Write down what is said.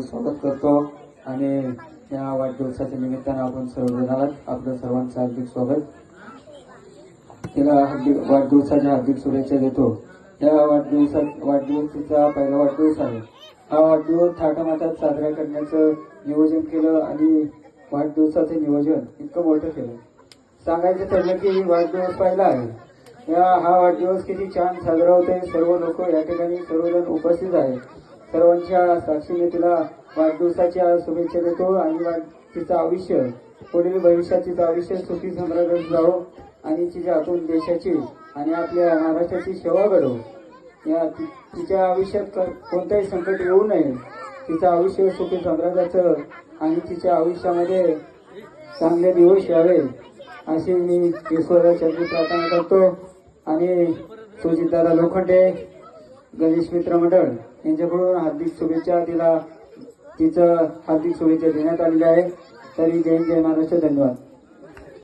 स्वागत करतो आणि या वाढदिवसाच्या निमित्तानं आपण सर्वजण आपलं सर्वांचं हार्दिक स्वागत. तिला हार्दिक वाढदिवसाच्या हार्दिक शुभेच्छा देतो. या वाढदिवसात वाढदिवसाचा पहिला वाढदिवस आहे. हा वाढदिवस थाटामाटात साजरा करण्याचं नियोजन केलं आणि वाढदिवसाचं नियोजन इतकं मोठं केलं. सांगायचं ठरलं की वाढदिवस पहिला आहे. या हा वाढदिवस किती छान साजरा होतोय. सर्व लोक या ठिकाणी सर्वजण उपस्थित आहेत. सर्वांच्या साक्षीने तिला वाढदिवसाच्या शुभेच्छा देतो आणि तिचं आयुष्य पुढील भविष्यात तिचं आयुष्य सुखी सम्राट जावो आणि तिच्या हातून देशाची आणि आपल्या महाराष्ट्राची सेवा घडो. या तिच्या आयुष्यात क- कोणताही संकट येऊ नये. तिचं आयुष्य सुखी सम्राटाचं आणि तिच्या आयुष्यामध्ये चांगले दिवस यावे अशी मी ईश्वराच्या प्रार्थना करतो. आणि सुजितदादा लोखंडे गणेश मित्र मंडळ यांच्याकडून हार्दिक शुभेच्छा तिला तिचं हार्दिक शुभेच्छा देण्यात आलेल्या आहे तरी जय जय महाराष्ट्र धन्यवाद.